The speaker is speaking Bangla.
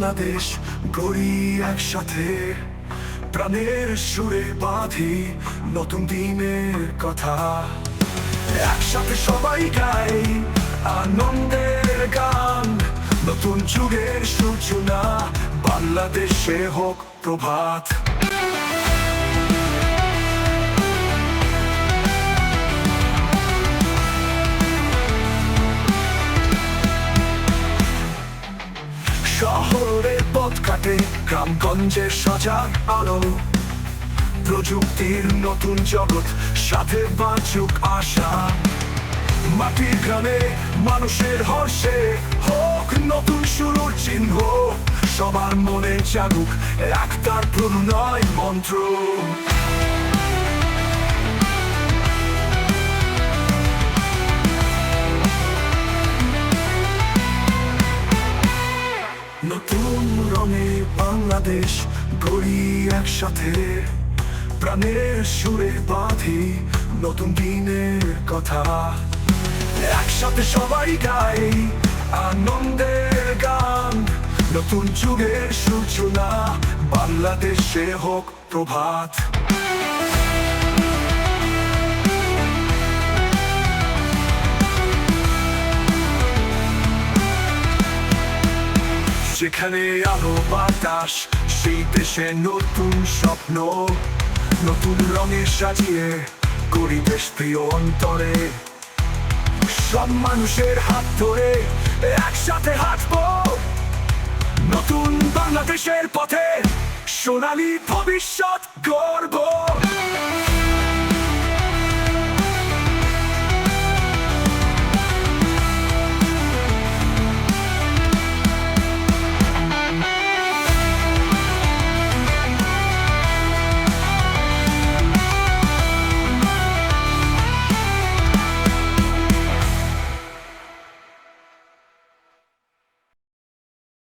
বাংলাদেশ গড়ি একসাথে, প্রাণের সুরে বাঁধি নতুন দিনের কথা। একসাথে সবাই গাই আনন্দের গান, নতুন যুগের সূচনা বাংলাদেশে হোক প্রভাত। শহরে পথ কাটে গ্রামগঞ্জে সজাগ আলো। প্রযুক্তির নতুন জগৎ, সাথে বাঁচুক আশা। মাটির গ্রামে মানুষের হর্ষে, হোক নতুন শুরুর চিহ্ন। সবার মনে জাগুক, একটার প্রণয় মন্ত্র। বাংলাদেশ গড়ি একসাথে। প্রাণের সুরে বাঁধি নতুন দিনের কথা। একসাথে সবাই গাই আনন্দের গান। নতুন যুগের সূচনা বাংলাদেশে হোক প্রভাত। যেখানে আলো বাতাস, সেই দেশে নতুন স্বপ্ন, নতুন রঙে সাজিয়ে পরিবেশ প্রিয় অন্তরে। সব মানুষের হাত ধরে একসাথে হাঁটবো। নতুন বাংলাদেশের পথে সোনালী ভবিষ্যৎ গর্ব